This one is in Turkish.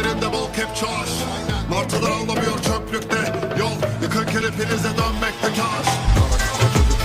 Ceblerinde bol kepçe aş Martılar anlamıyor çöplükte. Yol yıkın kelip dönmekte kar. Karakter çocuk